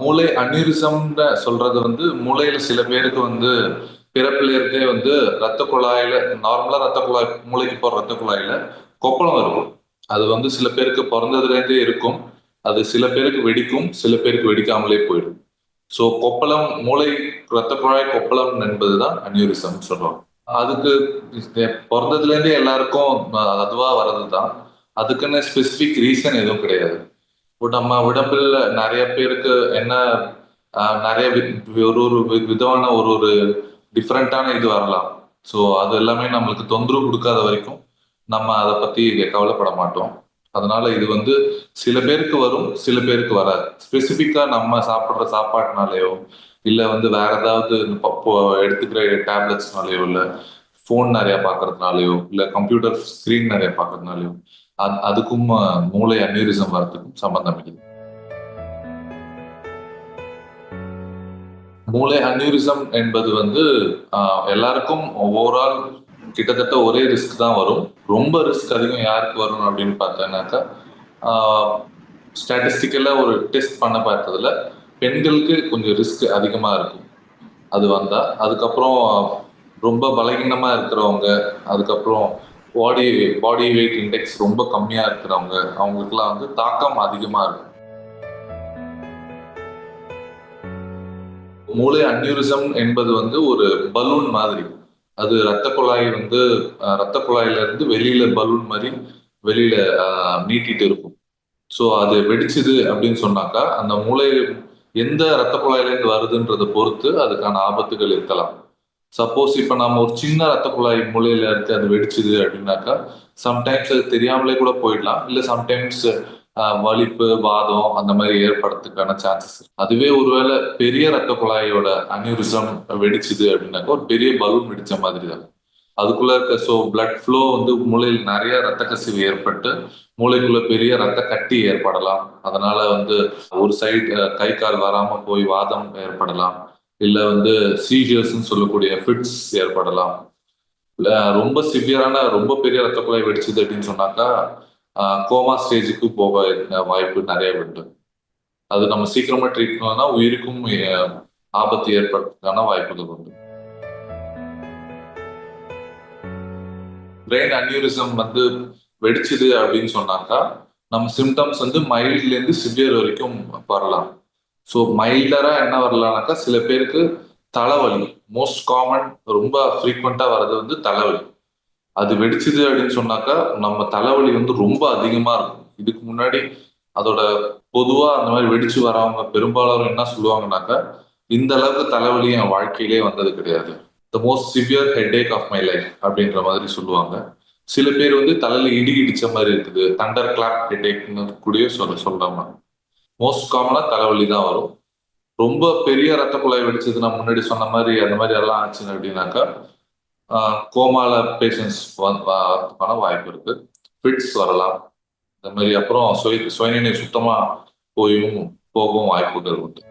மூளை அனிரிசம்னு சொல்றது வந்து மூளையில சில பேருக்கு வந்து பிறப்புல இருந்தே வந்து ரத்த குழாயில நார்மலா ரத்த குழாய் மூளைக்கு போற ரத்த குழாயில கொப்பளம் இருக்கும். அது வந்து சில பேருக்கு பிறந்ததுல இருந்தே இருக்கும். அது சில பேருக்கு வெடிக்கும் சில பேருக்கு வெடிக்காமலே போயிடும். ஸோ கொப்பளம் மூளை ரத்த குழாய் கொப்பளம் என்பதுதான் அனியூரிசம் சொல்றோம். அதுக்கு பிறந்ததுல இருந்தே எல்லாருக்கும் அதுவா வர்றது தான் அதுக்குன்னு ஸ்பெசிபிக் ரீசன் எதுவும் கிடையாது. நம்ம உடம்புல நிறைய பேருக்கு என்ன நிறைய ஒரு ஒரு விதமான ஒரு ஒரு டிஃப்ரெண்டான இது வரலாம். ஸோ அது எல்லாமே நம்மளுக்கு தொந்தரவு கொடுக்காத வரைக்கும் நம்ம அதை பத்தி கவலைப்பட மாட்டோம். அதனால இது வந்து சில பேருக்கு வரும் சில பேருக்கு வராது. ஸ்பெசிஃபிக்கா நம்ம சாப்பிட்ற சாப்பாட்டுனாலேயோ இல்லை வந்து வேற ஏதாவது எடுத்துக்கிற டேப்லெட்ஸ்னாலேயோ இல்லை ஃபோன் நிறைய பார்க்கறதுனாலயோ இல்லை கம்ப்யூட்டர் ஸ்க்ரீன் நிறைய பார்க்கறதுனாலயோ அதுக்கும் மூளை அன்யூரிசம் வரத்துக்கும் சம்பந்தம் இல்லை மூளை அன்யூரிசம் என்பது வந்து எல்லாருக்கும் ஓவரால் கிட்டத்தட்ட ஒரே ரிஸ்க் தான் வரும். ரொம்ப ரிஸ்க் அதிகம் யாருக்கு வரும் அப்படின்னு பார்த்தோன்னாக்கா ஸ்டாட்டிஸ்டிக்கலாக ஒரு டெஸ்ட் பண்ண பார்த்ததுல பெண்களுக்கு கொஞ்சம் ரிஸ்க் அதிகமாக இருக்கும். அது வந்தால் அதுக்கப்புறம் ரொம்ப பலகீனமாக இருக்கிறவங்க அதுக்கப்புறம் பாடி பாடி வெயிட் இண்டெக்ஸ் ரொம்ப கம்மியாக இருக்கிறவங்க அவங்களுக்குலாம் வந்து தாக்கம் அதிகமாக இருக்கும். மூளை அன்யூரிசம் என்பது வந்து ஒரு பலூன் மாதிரி. அது ரத்த குழாய் வந்து ரத்த குழாயில இருந்து வெளியில பலூன் மாதிரி வெளியில நீட்டிட்டு இருக்கும். ஸோ அது வெடிச்சுது அப்படின்னு சொன்னாக்கா அந்த மூளை எந்த ரத்த குழாயிலேருந்து வருதுன்றதை பொறுத்து அதுக்கான ஆபத்துகள் இருக்கலாம். சப்போஸ் இப்ப நம்ம ஒரு சின்ன ரத்த குழாய் மூலையில இருக்கு அது வெடிச்சுது அப்படின்னாக்கா சம்டைம்ஸ் அது தெரியாமலே கூட போயிடலாம். இல்ல சம்டைம்ஸ் வலிப்பு வாதம் அந்த மாதிரி ஏற்படுறதுக்கான சான்சஸ் அதுவே ஒருவேளை பெரிய ரத்த குழாயோட அனியூரிசம் வெடிச்சுது அப்படின்னாக்கா ஒரு பெரிய பலூன் வெடிச்ச மாதிரி தான் அதுக்குள்ள இருக்க ஸோ பிளட் ஃப்ளோ வந்து மூளையில் நிறைய ரத்த கசிவு ஏற்பட்டு மூளைக்குள்ள பெரிய ரத்த கட்டி ஏற்படலாம். அதனால வந்து ஒரு சைடு கை கால் வராம போய் வாதம் ஏற்படலாம். இல்லை வந்து சீஜர்ஸ்ன்னு சொல்லக்கூடிய ஃபிட்ஸ் ஏற்படலாம். இல்லை ரொம்ப சிவியரான ரொம்ப பெரிய ரத்த குழாய் வெடிச்சது அப்படின்னு சொன்னாக்கா கோமா ஸ்டேஜுக்கு போக வாய்ப்பு நிறைய உண்டு. அது நம்ம சீக்கிரமா ட்ரீட் பண்ணோம்னா உயிருக்கும் ஆபத்து ஏற்படுறதுக்கான வாய்ப்புகள் உண்டு. பிரெயின் அன்யூரிசம் வந்து வெடிச்சுது அப்படின்னு சொன்னாக்கா நம்ம சிம்டம்ஸ் வந்து மைல்ட்லேருந்து சிவியர் வரைக்கும் வரலாம். ஸோ மைல்டரா என்ன வரலாம்னாக்கா சில பேருக்கு தலைவலி. மோஸ்ட் காமன் ரொம்ப ஃப்ரீக்வெண்டா வர்றது வந்து தலைவலி. அது வெடிச்சது அப்படின்னு சொன்னாக்கா நம்ம தலைவலி வந்து ரொம்ப அதிகமா இருக்கும். இதுக்கு முன்னாடி அதோட பொதுவா அந்த மாதிரி வெடிச்சு வரவங்க பெரும்பாலும் என்ன சொல்லுவாங்கனாக்கா இந்த அளவுக்கு தலைவலி என் வாழ்க்கையிலே வந்தது கிடையாது. The most severe headache of my life அப்படின்ற மாதிரி சொல்லுவாங்க. சில பேர் வந்து தலையில இடி இடிச்ச மாதிரி இருக்குது. தண்டர் கிளாப் ஹெட் ஏக்னு சொல்ல சொல்றாங்க. மோஸ்ட் காமனாக தலைவலி தான் வரும். ரொம்ப பெரிய ரத்த குழாய் வெடிச்சது நான் முன்னாடி சொன்ன மாதிரி அந்த மாதிரி எல்லாம் ஆச்சுன்னு அப்படின்னாக்கா கோமால பேஷண்ட்ஸ் வரதுக்கான வாய்ப்பு இருக்கு. ஃபிட்ஸ் வரலாம். இந்த மாதிரி அப்புறம் சுய சுயநினை சுத்தமா போயும் போகவும் வாய்ப்புகள் உண்டு.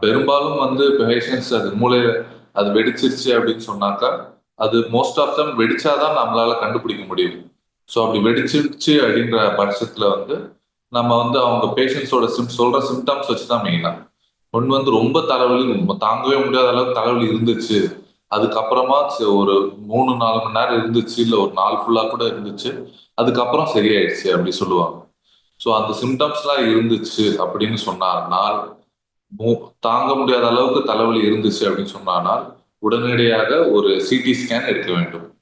பெரும்பாலும் வந்து பேஷண்ட்ஸ் அது மூளை அது வெடிச்சிருச்சு அப்படின்னு சொன்னாக்கா அது மோஸ்ட் ஆஃப் தம் வெடிச்சாதான் நம்மளால கண்டுபிடிக்க முடியும். ஸோ அப்படி வெடிச்சிருச்சு அப்படின்ற பட்சத்தில் வந்து நம்ம வந்து அவங்க பேஷண்ட்ஸோட சிம் சொல்கிற சிம்டம்ஸ் வச்சு தான் மெயினாக ஒன்று வந்து ரொம்ப தலைவலி தாங்கவே முடியாத அளவுக்கு தலைவலி இருந்துச்சு. அதுக்கப்புறமா ஒரு மூணு நாலு மணி நேரம் இருந்துச்சு இல்லை ஒரு நாள் ஃபுல்லாக கூட இருந்துச்சு. அதுக்கப்புறம் சரியாயிடுச்சு அப்படி சொல்லுவாங்க. ஸோ அந்த சிம்டம்ஸ்லாம் இருந்துச்சு அப்படின்னு சொன்னால் தாங்க முடியாத அளவுக்கு தலைவலி இருந்துச்சு அப்படின்னு சொன்னால் உடனடியாக ஒரு சிடி ஸ்கேன் எடுக்க வேண்டும்.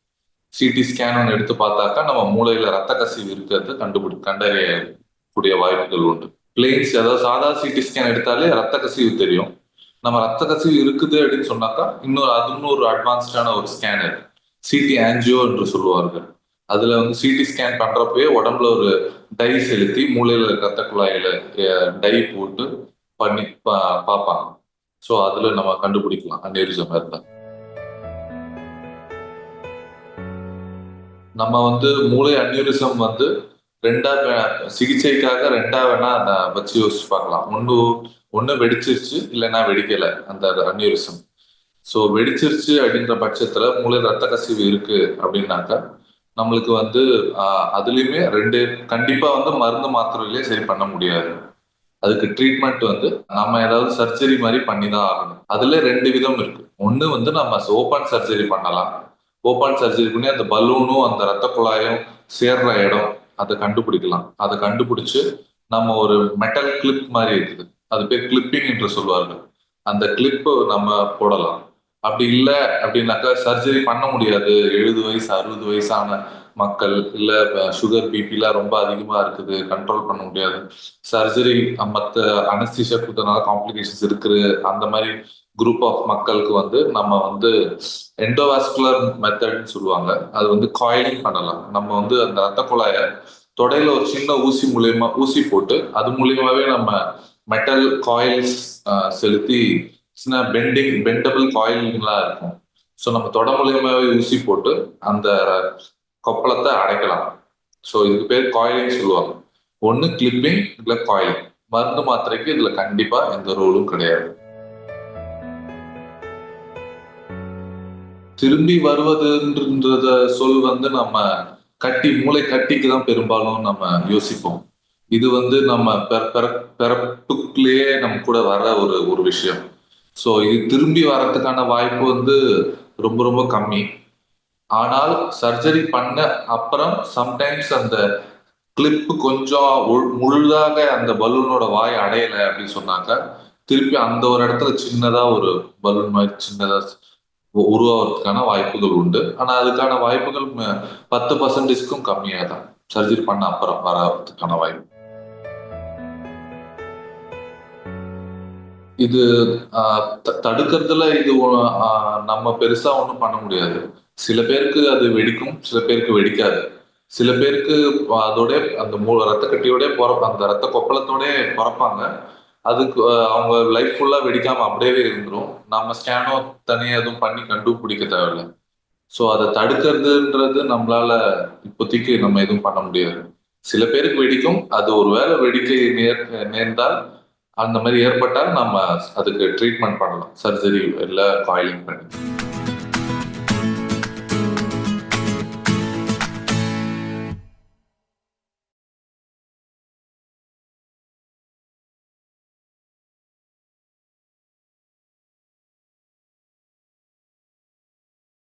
சிடி ஸ்கேன் ஒன்று எடுத்து பார்த்தாக்கா நம்ம மூளையில ரத்த கசிவு இருக்கிறது கண்டுபிடி கண்டறியக்கூடிய வாய்ப்புகள் உண்டு. பிளேன்ஸ் அதாவது சாதா சிடி ஸ்கேன் எடுத்தாலே ரத்த கசிவு தெரியும். நம்ம ரத்த கசிவு இருக்குது அப்படின்னு சொன்னாக்கா இன்னொரு அது இன்னொரு அட்வான்ஸ்டான ஒரு ஸ்கேனர் சிடி ஆன்ஜியோ என்று சொல்லுவார்கள். அதுல வந்து சிடி ஸ்கேன் பண்றப்பவே உடம்புல ஒரு டை செலுத்தி மூளையில ரத்த குழாயில டை போட்டு பண்ணி பார்ப்பாங்க. ஸோ அதுல நம்ம கண்டுபிடிக்கலாம். அநேரிசம் இருந்தால் நம்ம வந்து மூளை அன்யூரிசம் வந்து ரெண்டா சிகிச்சைக்காக ரெண்டா வேணா அதை வச்சு யோசிச்சு பார்க்கலாம். ஒன்று ஒன்று வெடிச்சிருச்சு இல்லைன்னா வெடிக்கல அந்த அன்யூரிசம் ஸோ வெடிச்சிருச்சு அப்படின்ற பட்சத்தில் மூளை ரத்த கசிவு இருக்கு அப்படின்னாக்கா நம்மளுக்கு வந்து அதுலேயுமே ரெண்டு கண்டிப்பாக வந்து மருந்து மாத்திரையிலே சரி பண்ண முடியாது. அதுக்கு ட்ரீட்மெண்ட் வந்து நம்ம ஏதாவது சர்ஜரி மாதிரி பண்ணி தான் ஆகணும். அதுல ரெண்டு விதம் இருக்கு. ஒன்று வந்து நம்ம ஓப்பன் சர்ஜரி பண்ணலாம். ஓப்பன் சர்ஜரி பண்ணி அந்த பலூனும் அந்த ரத்த குழாயும் சேர்ற இடம் அதை கண்டுபிடிக்கலாம். அதை கண்டுபிடிச்சு நம்ம ஒரு மெட்டல் கிளிப் மாதிரி இருக்குது. அது பேர் கிளிப்பிங் என்று சொல்வார்கள். அந்த கிளிப்பு நம்ம போடலாம். அப்படி இல்லை அப்படின்னாக்கா சர்ஜரி பண்ண முடியாது. எழுபது வயசு அறுபது வயசான மக்கள் இல்ல சுகர் பிபிலாம் ரொம்ப அதிகமா இருக்குது. கண்ட்ரோல் பண்ண முடியாது. சர்ஜரி மற்ற அனஸ்திஷா கொடுத்தனால காம்ப்ளிகேஷன்ஸ் இருக்குது. அந்த மாதிரி குரூப் ஆஃப் மக்களுக்கு வந்து நம்ம வந்து எண்டோவாஸ்குலர் மெத்தட்னு சொல்லுவாங்க. அது வந்து காயிலிங் பண்ணலாம். நம்ம வந்து அந்த ரத்த குழாய தொடையில ஒரு சின்ன ஊசி மூலியமா ஊசி போட்டு அது மூலியமாவே நம்ம மெட்டல் காயில்ஸ் செலுத்தி சின்ன பெண்டிங் பெண்டபிள் காயிலிங்லாம் இருக்கும். ஸோ நம்ம தொட மூலியமாவே ஊசி போட்டு அந்த கொப்பளத்தை அடைக்கலாம். ஸோ இதுக்கு பேர் காயிலிங் சொல்லுவாங்க. ஒன்று கிளிப்பிங் இல்லை காயிலிங் மருந்து மாத்திரைக்கு இதில் கண்டிப்பாக எந்த ரோலும் கிடையாது. திரும்பி வருவதுன்றத சொல் வந்து நம்ம கட்டி மூளை கட்டிக்கு தான் பெரும்பாலும் நம்ம யோசிப்போம். இது வந்து நம்ம பிற- பிறப்புக்குள்ளேயே நம்ம கூட வர ஒரு ஒரு விஷயம். ஸோ இது திரும்பி வர்றதுக்கான வாய்ப்பு வந்து ரொம்ப ரொம்ப கம்மி. ஆனால் சர்ஜரி பண்ண அப்புறம் சம்டைம்ஸ் அந்த கிளிப்பு கொஞ்சம் முழுதாக அந்த பலூனோட வாய் அடையலை அப்படின்னு சொன்னாக்க திருப்பி அந்த ஒரு இடத்துல சின்னதா ஒரு பலூன் மாதிரி சின்னதா உருவாகிறதுக்கான வாய்ப்புகள் உண்டு. ஆனா அதுக்கான வாய்ப்புகள் பத்து பர்சன்டேஜ்க்கும் கம்மியாக தான் சர்ஜரி பண்ண அப்புறம் வரதுக்கான வாய்ப்பு. இது ஆஹ், த- தடுக்கிறதுல இது ஆஹ், நம்ம பெருசா ஒன்றும் பண்ண முடியாது. சில பேருக்கு அது வெடிக்கும் சில பேருக்கு வெடிக்காது. சில பேருக்கு அதோட அந்த மூ ரத்த கட்டியோட பிறப்பாங்க அந்த ரத்த கொப்பளத்தோட பிறப்பாங்க. அதுக்கு அவங்க லைஃப் ஃபுல்லாக வெடிக்காமல் அப்படியே இருந்துடும் நம்ம ஸ்கேனோ தனியாக எதுவும் பண்ணி கண்டுபிடிக்க தேவையில்ல. ஸோ அதை தடுக்கிறதுன்றது நம்மளால இப்போதைக்கு நம்ம எதுவும் பண்ண முடியாது. சில பேருக்கு வெடிக்கும். அது ஒரு வேளை வெடிக்க நேர் நேர்ந்தால் அந்த மாதிரி ஏற்பட்டால் நம்ம அதுக்கு ட்ரீட்மெண்ட் பண்ணலாம். சர்ஜரி இல்லை காயிலிங் பண்ணி.